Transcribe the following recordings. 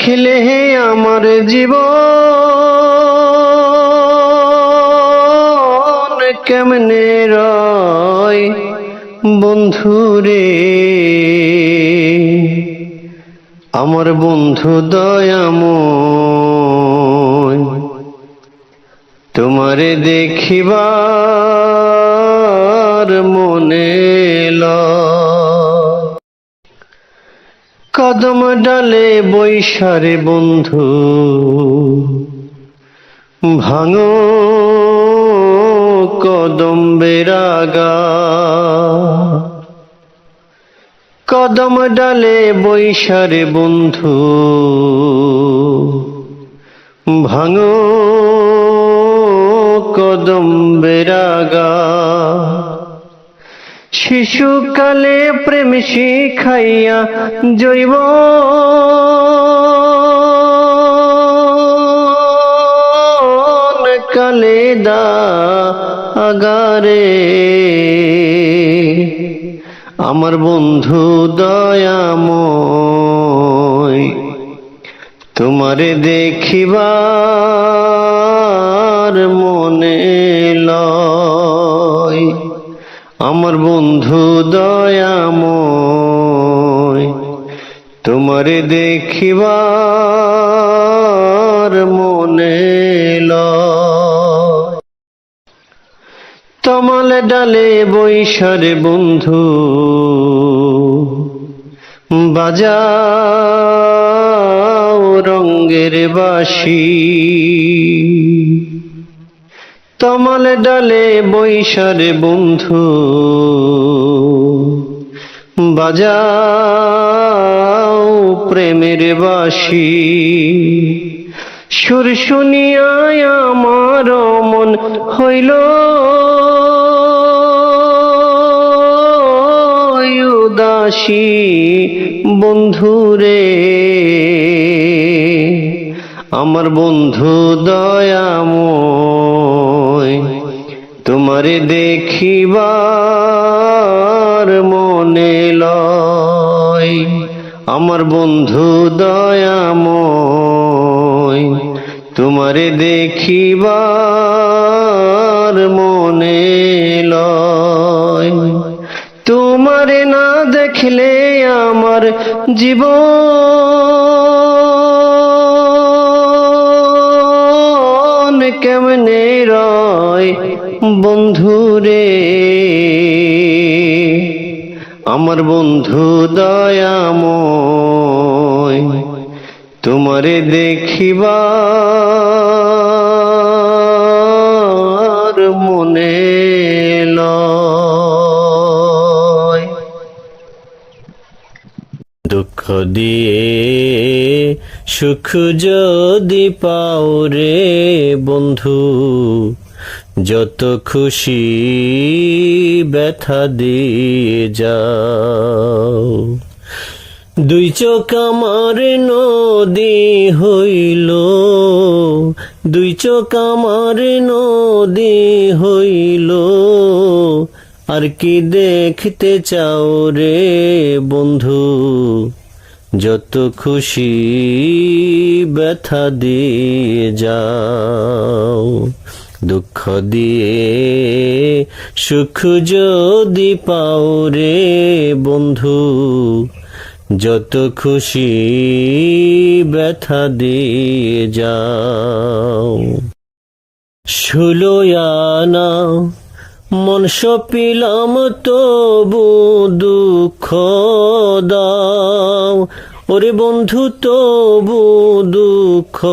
না দেখলে আমার জীবন কেমনে রয় বন্ধুরে আমার বন্ধু দয়াময় তোমারে দেখিবার মনে লয়। কদম ডালে বৈশারে বন্ধু। ভাঙো কদম বেরাগা কদম ডালে বৈশারে বন্ধু। ভাঙো কদম বেরাগা শিশুকালে প্রেম শিখাইয়া জৈব কালে দা আগারে। আমার বন্ধু দয়াময় তোমারে দেখিবার মনে লয়। আমার বন্ধু দয়াময় তোমারে দেখিবার মনে তমাল ডালে বৈশারে বন্ধু বাজাও রঙ্গের বাসি। তমাল ডালে বৈশারে বন্ধু। বাজাও প্রেমের বাসি। সুর শুনিয়ায় আমার মন হইল। উদাসী বন্ধুরে আমার বন্ধু দয়াময়। তোমারে দেখিবার মনে লয়, আমার বন্ধু দয়াময়। তোমারে দেখিবার মনে লয়, তোমারে না দেখলে আমার জীবন কেমনে রয়? বন্ধুরে আমার বন্ধু দয়াময় তোমারে দেখিবার মনে দুঃখ দিয়ে সুখ যদি পাও রে বন্ধু যত খুশি ব্যথা দিয়ে যাও। দুই চোখ আমার নদী হইল, দুই চোখ আমার নদী হইল। আর কি দেখতে চাও রে বন্ধু? যত খুশি ব্যথা দিয়ে যাও। দুঃখ দিয়ে সুখ যদি পাও রে বন্ধু, যত খুশি ব্যথা দিয়ে যাও। ষোলোয়ানা মন সপিলাম তবু দুঃখ দাও। ওরে বন্ধু, তবু দুঃখ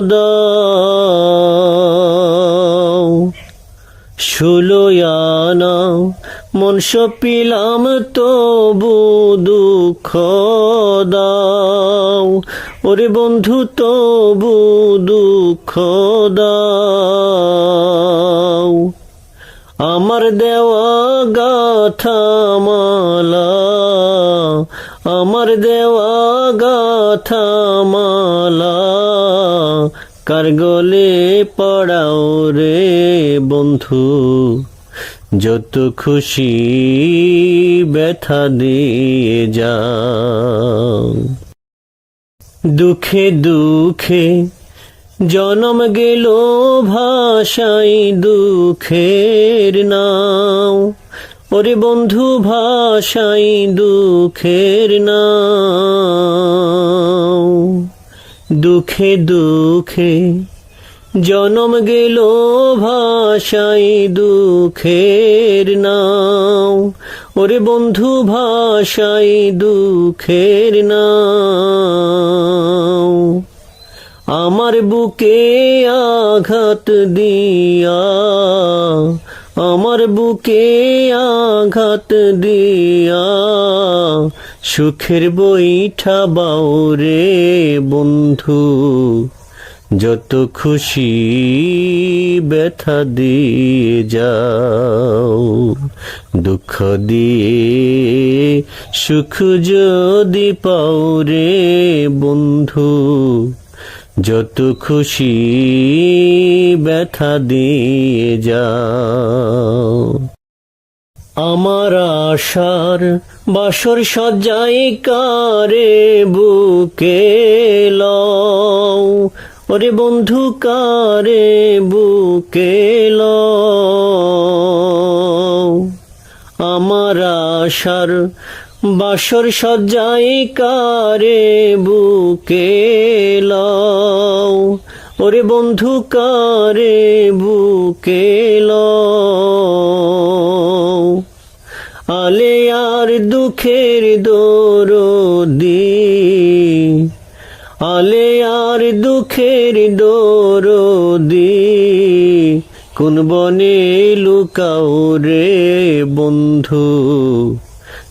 দাও। ষোলোয়ানা মনস পিলাম, তবু দুঃখ দাও। ওরে বন্ধু, তবু দুঃখ দাও। আমার দেওয়া গাথা মালা আমার দেওয়া গাথা মালা কার গলে পড়াও রে বন্ধু যত খুশি ব্যথা দিয়ে যাও দুঃখে দুঃখে জনম গেল ভাষাই দুঃখের নাও ওরে বন্ধু, ভাষাই দুঃখের নাও। দুঃখে দুঃখে জনম গেল, ভাষাই দুঃখের নাও। ওরে বন্ধু, ভাষাই দুঃখের নাও। আমার বুকে আঘাত দিয়া আমার বুকে আঘাত দিয়া সুখের বইঠা বাউরে বন্ধু, যত খুশি ব্যথা দিয়ে যাও, দুঃখ দিয়ে সুখ যদি পাও রে বন্ধু যত খুশি ব্যথা দিয়ে যাও। আমার আশার বাসর সজ্জাই কারে বুকে লও। ওরে বন্ধু, কারে বুকে লও। আমার আশার বাসর সজ্জাই কারে বুকে লও। ওরে বন্ধু, কারে বুকে লও। আলে আর দুঃখের দরদি, আলে আর দুঃখের দরদি, কোন বনে লুকাও রে বন্ধু।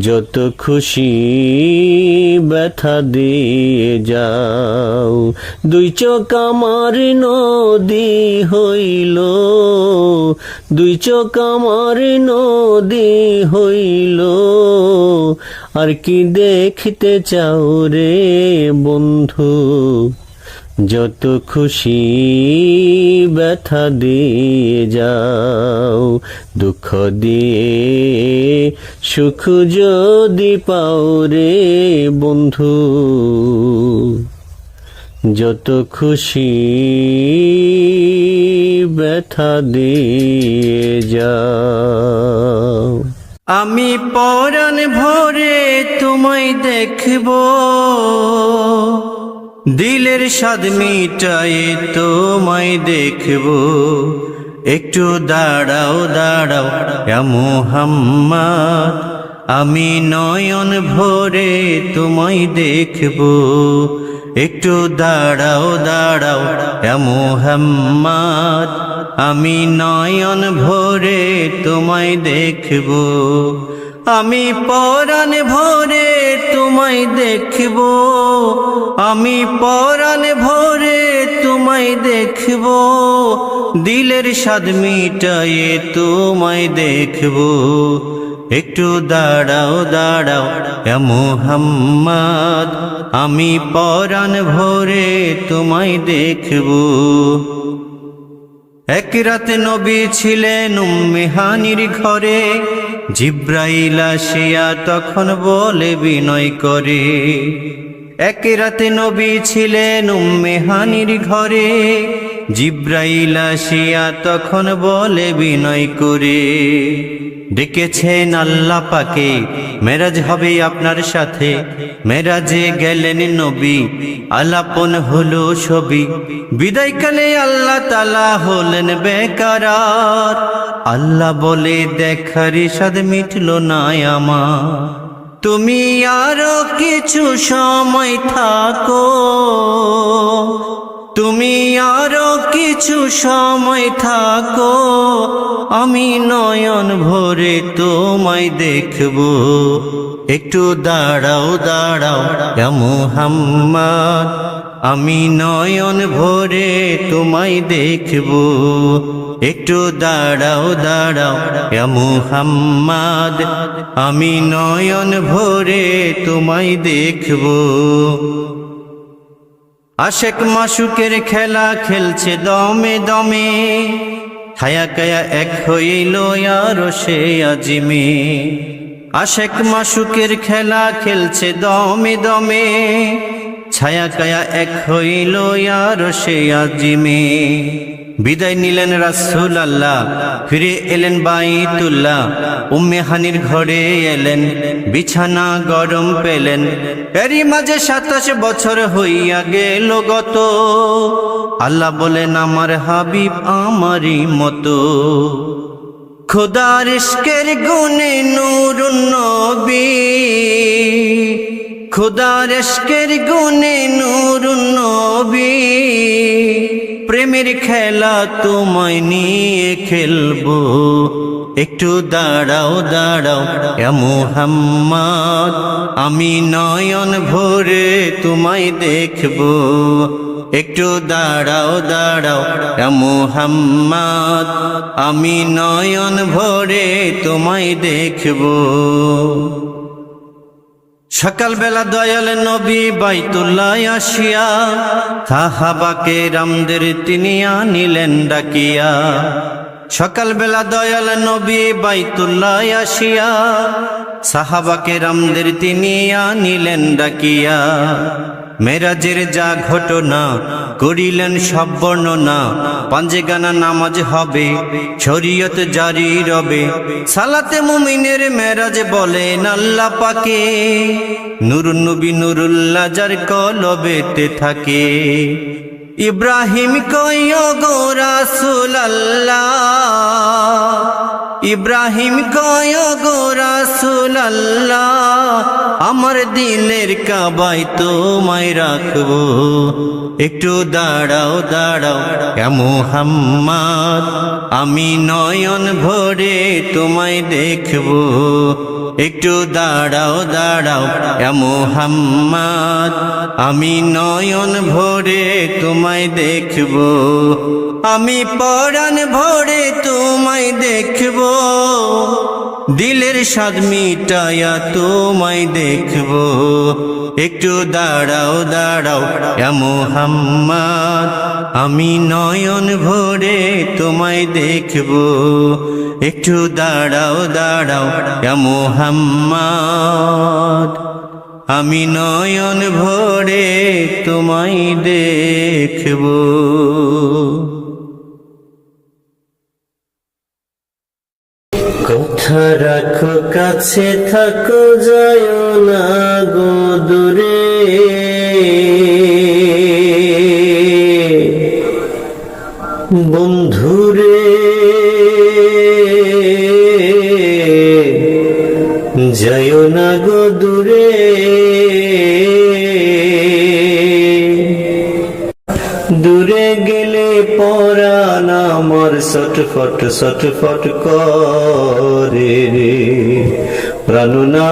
যত খুশি ব্যথা দিয়ে যাও। দুই চোখ আমার নদী হইল, দুই চোখ আমার নদী হইল। আর কি দেখতে চাও রে বন্ধু? যত খুশি ব্যথা দিয়ে যাও, দুঃখ দিয়ে সুখ যদি পাও রে বন্ধু। যত খুশি ব্যথা দিয়ে যাও। আমি পরাণ ভরে তোমায় দেখব। দিলের স্বাদ মিটায়ে তোমায় দেখব। একটু দাঁড়াও দাঁড়াও মোহাম্মদ, আমি নয়ন ভরে তোমায় দেখব। একটু দাঁড়াও দাঁড়াও মোহাম্মদ, আমি নয়ন ভরে তোমায় দেখব। আমি পরাণ ভরে তোমায় দেখব। আমি পরাণ ভরে তোমায় দেখব। দিলের স্বাদ মিটায়ে তোমায় দেখব। একটু দাঁড়াও দাঁড়াও মোহাম্মদ। আমি পরাণ ভরে তোমায় দেখব। এক রাতে নবী ছিলেন উম্মেহানির ঘরে। জিব্রাইল আসিয়া তখন বলে বিনয় করে, এক রাতে নবী ছিলেন উম্মেহানির ঘরে। জিব্রাইল আসিয়া তখন বলে বিনয় করে ডেকেছেন আল্লাহ পাকে। মেরাজ হবে আপনার সাথে। মেরাজে গেলেন নবী, আলাপন হলো ছবি। বিদায়কালে আল্লাহ তালা হলেন বেকারার। আল্লাহ বলে দেখার সাদ মিটল না আমার। তুমি আরও কিছু সময় থাকো। তুমি আরও কিছু সময় থাকো, আমি নয়ন ভরে তোমায় দেখব। একটু দাঁড়াও দাঁড়াও মুহাম্মদ, আমি নয়ন ভরে তোমায় দেখব। একটু দাঁড়াও দাঁড়াও মুহাম্মদ, আমি নয়ন ভরে তোমায় দেখব। আশেক মাসুকের খেলা খেলছে দমে দমে। ছায়া কায়া এক হইল আর সে আজিমে। আশেক মাসুকের খেলা খেলছে দমে দমে। ছায়া কায়া এক হইল আর সে আজিমে। বিদায় নিলেন রাসূল আল্লাহ ফিরে এলেন বাইতুল্লাহ, উম্মে হানির ঘরে এলেন, বিছানা গরম পেলেন। এরই মাঝে সাতাশ বছর হইয়া গেল গত। আল্লাহ বলেন, আমার হাবিব আমারই মতো। খোদার ইশকের গুণে নূর নবী। খোদার গুণে নূর নবী। প্রেমের খেলা তোমায় নিয়ে খেলব। একটু দাঁড়াও দাঁড়াও মুহাম্মদ, আমি নয়ন ভরে তোমায় দেখব। একটু দাঁড়াও দাঁড়াও মুহাম্মদ, আমি নয়ন ভরে তোমায় দেখব। সকালবেলা দয়াল নবী বাইতুল্লাই আসিয়া, সাহাবাকে রামদের তিনি আনিলেন ডাকিয়া। সকালবেলা দয়াল নবী বাইতুল্লাই আসিয়া, সাহাবাকে রামদের তিনি আনিলেন ডাকিয়া। মেরাজের যা ঘটনা করিলেন সব বর্ণনা। পাঞ্জে গানা নামাজ হবে, শরীয়ত জারি রবে। সালাতে মুমিনের মেরাজ বলেন আল্লাহ পাকে। নুর নবী নুরুল্লাহ যার কলবেতে থাকে। ইব্রাহিম কয় গো রাসূল আল্লাহ। ইব্রাহিম কয়, গো রাসূল আল্লাহ আমার দিলের কাবাই তোমায় রাখব। একটু দাঁড়াও দাঁড়াও মুহাম্মদ, আমি নয়ন ভরে তোমায় দেখব। একটু দাঁড়াও দাঁড়াও মুহাম্মদ, আমি নয়ন ভরে তোমায় দেখব। আমি পরাণ ভরে তোমায় দেখব। দিলের স্বাদ মিটায়া তোমায় দেখব। একটু দাঁড়াও দাঁড়াও মুহাম্মদ। আমি নয়ন ভরে তোমায় দেখব। একটু দাঁড়াও দাঁড়াও মুহাম্মদ। আমি নয়ন ভরে তোমায় দেখব। কথা রাখো, কাছে থাকো, যায় না গো দূরে। বন্ধুরে, যায় না গো দূরে। দূরে আমার সটফট সটফট করে রে। প্রাণনা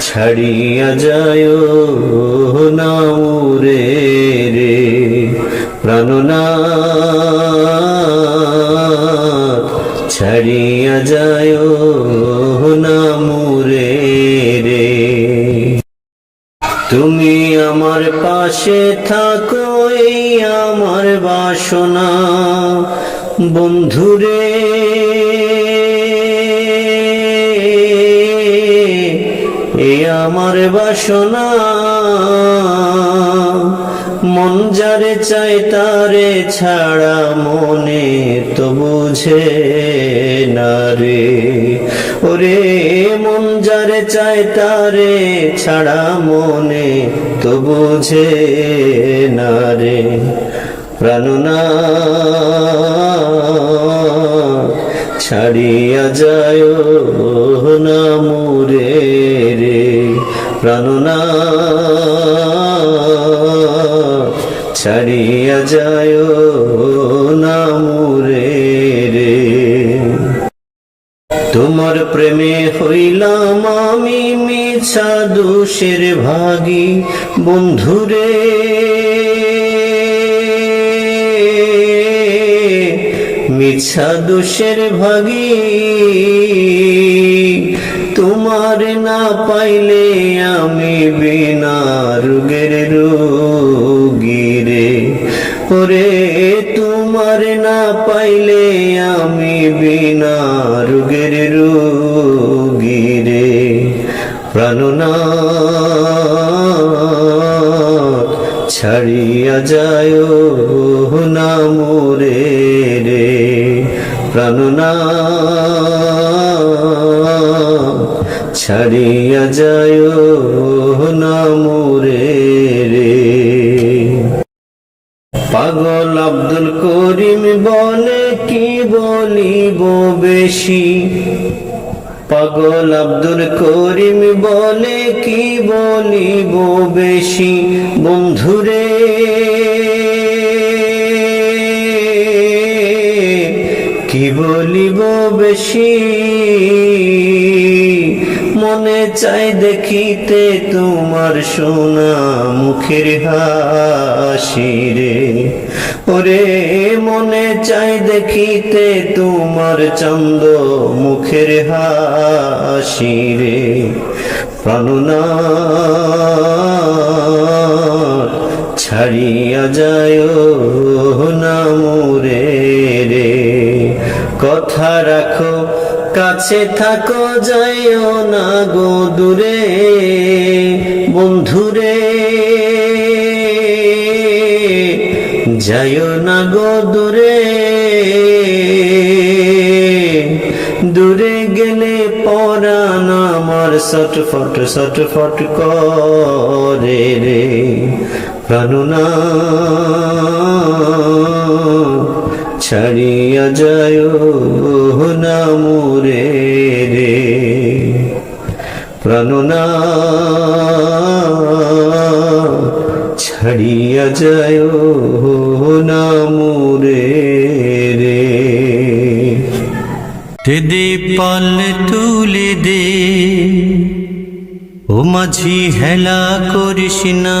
ছাড়িয়া যায় না উরে রে। প্রাণনা ছাড়িয়া যায় তুমি আমার পাশে থাকো এই আমার বাসনা। বন্ধুরে এ আমার বাসনা। মন যারে চাই তারে ছাড়া মনে তো বুঝে না রে। ওরে মন যারে চাই তারে ছাড়া মনে তো বুঝে না রে। প্রাণনা ছাড়িয়া যায় না মোরে রে। প্রাণনা ছাড়িয়া যায় না রে। তোমার প্রেমে হইলাম আমি মিছা দোষের ভাগি বন্ধুরে মিছা দোষের ভাগি তোমার না পাইলে আমি বিনা রোগের রোগীরে ওরে তোমার না পাইলে আমি বিনা রোগের রোগীরে প্রাণনা ছাড়িয়া যায় না মোরে রে। প্রাণনা ছাড়িয়া যায় পাগল আব্দুল করিম বলে, কি বলিব বেশি? পাগল আব্দুল করিম বলে, কি বলিব বেশি? বন্ধুরে, কি বলিব বেশি? মনে চাই দেখিতে তোমার সোনা মুখের হাসি রে। ওরে, মনে চাই দেখিতে তোমার চন্দ মুখের হাসি রে। প্রাণনা ছাড়িয়া যায় না মোরে রে। কথা রাখো কাছে থাকো, যাইও না গো দূরে। বন্ধুরে, যাইও না গো দূরে। দূরে গেলে পরাণ আমার সটফট সটফট করে রে। প্রাণনা ছাড়িয়া যায় না মোরে রে। প্রাণনা ছাড়িয়া যায় না মোরে রে। দে দে পাল তুলে দে, ও মাঝি হেলা করিস না।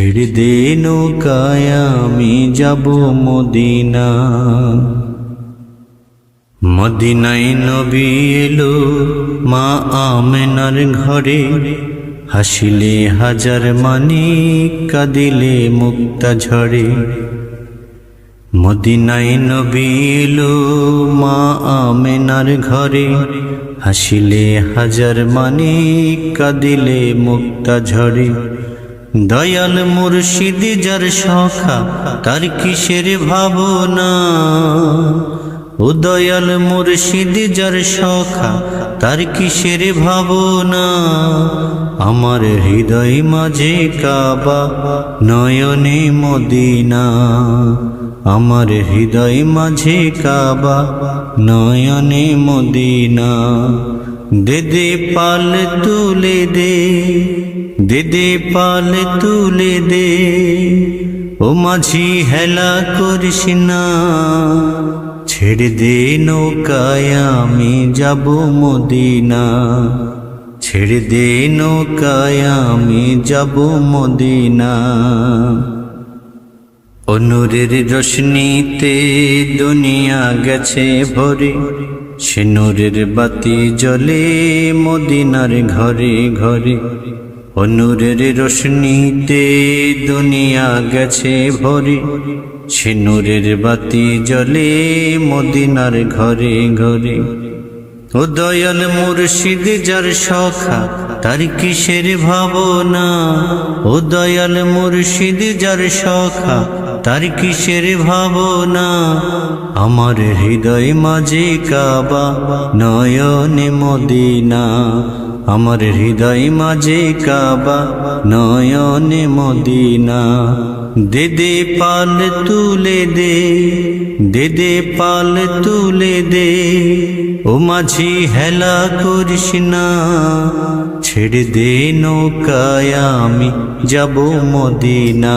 ছেড়ে দে নৌকায় আমি যাব মদিনা। মদিনায় নবী এলো মা আমেনার ঘরে। হাসিলে হাজার মানি কাঁদিলে মুক্তা ঝরে মদিনায় নবী এলো মা আমেনার ঘরে। হাসিলে হাজার মানি কাদিলে মুক্তা ঝরে দয়াল মুর্শিদ যার সখা, তার কিসের ভাবনা? ও দয়াল মুর্শিদ যার সখা, তার কিসের ভাবনা? আমার হৃদয় মাঝে কাবা, নয়নে মদিনা। আমার হৃদয় মাঝে কাবা, নয়নে মদিনা। দে দে পাল তুলে দে। দে পাল তুলে দে, ও মাঝি হেলা করিস না। ছেড়ে দে নৌকায় আমি যাব মদিনা। ছেড়ে দে নৌকায় আমি যাব মদিনা। অনুরের রশ্মিতে দুনিয়া গেছে ভরে, সে নূরের বাতি জ্বলে মদিনার ঘরে ঘরে। অনুরের রোশনিতে দুনিয়া গেছে ভরে, সে নূরের বাতি জলে মদিনার ঘরে ঘরে। ও দয়াল মুর্শিদ যার সখা, তার কিসের ভাবনা? ও দয়াল মুর্শিদ যার সখা তার কিসের ভাবনা? আমার হৃদয় মাঝে কাবা, নয়নে মদিনা। আমার হৃদয় মাঝে কাবা, নয়নে মদিনা। দে দে পাল তুলে দে দে দে পাল তুলে দে। ও মাঝি হেলা করিস না, ছেড়ে দে নৌকায় আমি যাব মদিনা।